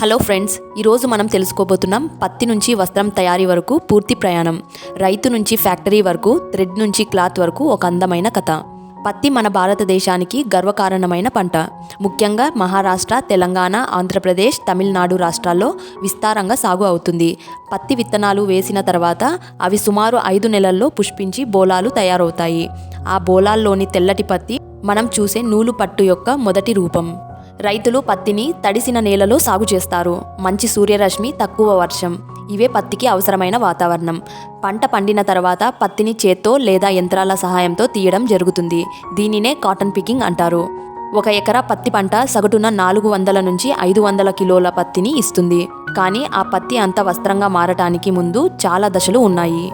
Hello friends ఈరోజు మనం తెలుసుకోబోతున్నాం పత్తి నుంచి వస్త్రం తయారీ వరకు పూర్తి ప్రయాణం. రైతు నుంచి ఫ్యాక్టరీ వరకు థ్రెడ్ నుంచి క్లాత్ వరకు ఒక అందమైన కథ. పత్తి మన భారతదేశానికి గర్వకారణమైన పంట. ముఖ్యంగా మహారాష్ట్ర తెలంగాణ ఆంధ్రప్రదేశ్ తమిళనాడు రాష్ట్రాల్లో విస్తారంగా సాగు అవుతుంది. పత్తి విత్తనాలు వేసిన తర్వాత అవి సుమారు ఐదు నెలల్లో పుష్పించి బోలాలు తయారవుతాయి. ఆ బోలాల్లోని తెల్లటి పత్తి మనం చూసే నూలు పట్టు యొక్క మొదటి రూపం. రైతులు పత్తిని తడిసిన నేలలో సాగు చేస్తారు. మంచి సూర్యరశ్మి తక్కువ వర్షం. ఇవే పత్తికి అవసరమైన వాతావరణం. పంట పండిన తర్వాత పత్తిని చేత్తో లేదా యంత్రాల సహాయంతో తీయడం జరుగుతుంది. దీనినే కాటన్ పికింగ్ అంటారు. ఒక ఎకరా పత్తి పంట సగటున నాలుగు వందల నుంచి ఐదు వందల కిలోల పత్తిని ఇస్తుంది. కానీ ఆ పత్తి అంత వస్త్రంగా మారటానికి ముందు చాలా దశలు ఉన్నాయి.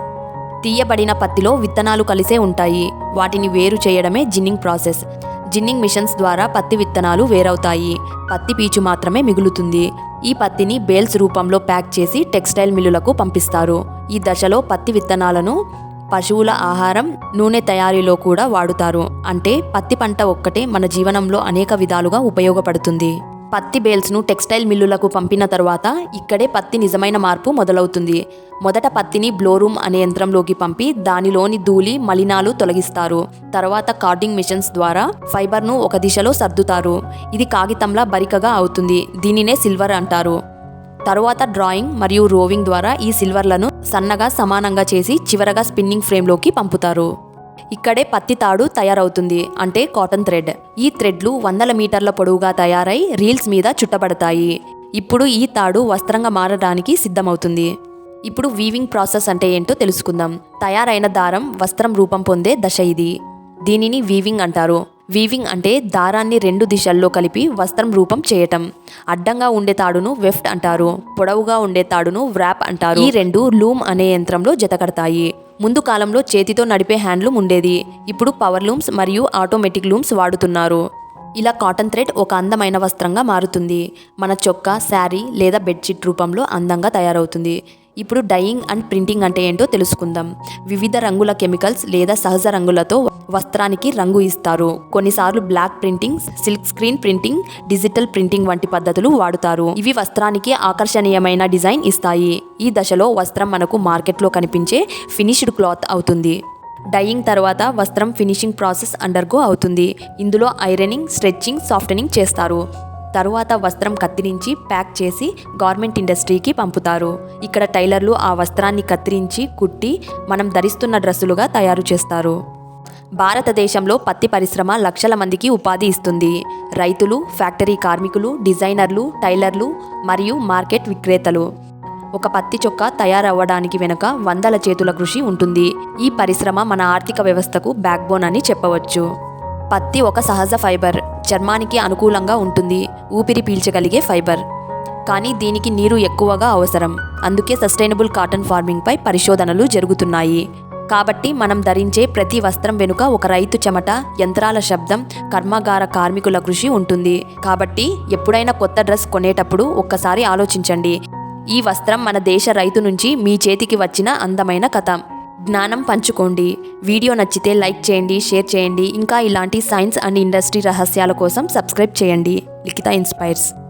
తీయబడిన పత్తిలో విత్తనాలు కలిసే ఉంటాయి. వాటిని వేరు చేయడమే జిన్నింగ్ ప్రాసెస్. జిన్నింగ్ మిషన్స్ ద్వారా పత్తి విత్తనాలు వేరవుతాయి. పత్తి పీచు మాత్రమే మిగులుతుంది. ఈ పత్తిని బేల్స్ రూపంలో ప్యాక్ చేసి టెక్స్టైల్ మిల్లులకు పంపిస్తారు. ఈ దశలో పత్తి విత్తనాలను పశువుల ఆహారం నూనె తయారీలో కూడా వాడుతారు. అంటే పత్తి పంట ఒక్కటే మన జీవనంలో అనేక విధాలుగా ఉపయోగపడుతుంది. పత్తి బేల్స్ను టెక్స్టైల్ మిల్లులకు పంపిన తర్వాత ఇక్కడే పత్తి నిజమైన మార్పు మొదలవుతుంది. మొదట పత్తిని బ్లోరూమ్ అనే యంత్రంలోకి పంపి దానిలోని ధూళి మలినాలు తొలగిస్తారు. తర్వాత కార్డింగ్ మిషన్స్ ద్వారా ఫైబర్ను ఒక దిశలో సర్దుతారు. ఇది కాగితంలా బరికగా అవుతుంది. దీనినే సిల్వర్ అంటారు. తరువాత డ్రాయింగ్ మరియు రోవింగ్ ద్వారా ఈ సిల్వర్లను సన్నగా సమానంగా చేసి చివరగా స్పిన్నింగ్ ఫ్రేమ్లోకి పంపుతారు. ఇక్కడే పత్తి తాడు తయారవుతుంది అంటే కాటన్ థ్రెడ్. ఈ థ్రెడ్లు వందల మీటర్ల పొడవుగా తయారై రీల్స్ మీద చుట్టబడతాయి. ఇప్పుడు ఈ తాడు వస్త్రంగా మారడానికి సిద్ధమవుతుంది. ఇప్పుడు వీవింగ్ ప్రాసెస్ అంటే ఏంటో తెలుసుకుందాం. తయారైన దారం వస్త్రం రూపం పొందే దశ ఇది. దీనిని వీవింగ్ అంటారు. వీవింగ్ అంటే దారాన్ని రెండు దిశల్లో కలిపి వస్త్రం రూపం చేయటం. అడ్డంగా ఉండే తాడును వెఫ్ట్ అంటారు. పొడవుగా ఉండే తాడును వ్రాప్ అంటారు. ఈ రెండు లూమ్ అనే యంత్రంలో జతకడతాయి. ముందు కాలంలో చేతితో నడిపే హ్యాండ్లూమ్ ఉండేది. ఇప్పుడు పవర్ లూమ్స్ మరియు ఆటోమేటిక్ లూమ్స్ వాడుతున్నారు. ఇలా కాటన్ థ్రెడ్ ఒక అందమైన వస్త్రంగా మారుతుంది. మన చొక్కా శారీ లేదా బెడ్షీట్ రూపంలో అందంగా తయారవుతుంది. ఇప్పుడు డయింగ్ అండ్ ప్రింటింగ్ అంటే ఏంటో తెలుసుకుందాం. వివిధ రంగుల కెమికల్స్ లేదా సహజ రంగులతో వస్త్రానికి రంగు ఇస్తారు. కొన్నిసార్లు block printing silk screen printing digital printing వంటి పద్ధతులు వాడుతారు. ఇవి వస్త్రానికి ఆకర్షణీయమైన డిజైన్ ఇస్తాయి. ఈ దశలో వస్త్రం మనకు మార్కెట్లో కనిపించే ఫినిష్డ్ క్లాత్ అవుతుంది. డైయింగ్ తర్వాత వస్త్రం ఫినిషింగ్ ప్రాసెస్ అండర్గో అవుతుంది. ఇందులో ఐరనింగ్ స్ట్రెచ్చింగ్ సాఫ్టనింగ్ చేస్తారు. తరువాత వస్త్రం కత్తిరించి ప్యాక్ చేసి గార్మెంట్ ఇండస్ట్రీకి పంపుతారు. ఇక్కడ టైలర్లు ఆ వస్త్రాన్ని కత్తిరించి కుట్టి మనం ధరిస్తున్న డ్రెస్సులుగా తయారు చేస్తారు. భారతదేశంలో పత్తి పరిశ్రమ లక్షల మందికి ఉపాధి ఇస్తుంది. రైతులు ఫ్యాక్టరీ కార్మికులు డిజైనర్లు టైలర్లు మరియు మార్కెట్ విక్రేతలు. ఒక పత్తి చొక్కా తయారవ్వడానికి వెనుక వందల చేతుల కృషి ఉంటుంది. ఈ పరిశ్రమ మన ఆర్థిక వ్యవస్థకు బ్యాక్బోన్ అని చెప్పవచ్చు. పత్తి ఒక సహజ ఫైబర్. చర్మానికి అనుకూలంగా ఉంటుంది. ఊపిరి పీల్చగలిగే ఫైబర్. కానీ దీనికి నీరు ఎక్కువగా అవసరం. అందుకే సస్టైనబుల్ కాటన్ ఫార్మింగ్పై పరిశోధనలు జరుగుతున్నాయి. కాబట్టి మనం ధరించే ప్రతి వస్త్రం వెనుక ఒక రైతు చెమట యంత్రాల శబ్దం కర్మాగార కార్మికుల కృషి ఉంటుంది. కాబట్టి ఎప్పుడైనా కొత్త డ్రెస్ కొనేటప్పుడు ఒక్కసారి ఆలోచించండి. ఈ వస్త్రం మన దేశ రైతు నుంచి మీ చేతికి వచ్చిన అందమైన కథ. జ్ఞానం పంచుకోండి. వీడియో నచ్చితే లైక్ చేయండి షేర్ చేయండి. ఇంకా ఇలాంటి సైన్స్ అండ్ ఇండస్ట్రీ రహస్యాల కోసం సబ్స్క్రైబ్ చేయండి. లిఖిత ఇన్స్పైర్స్.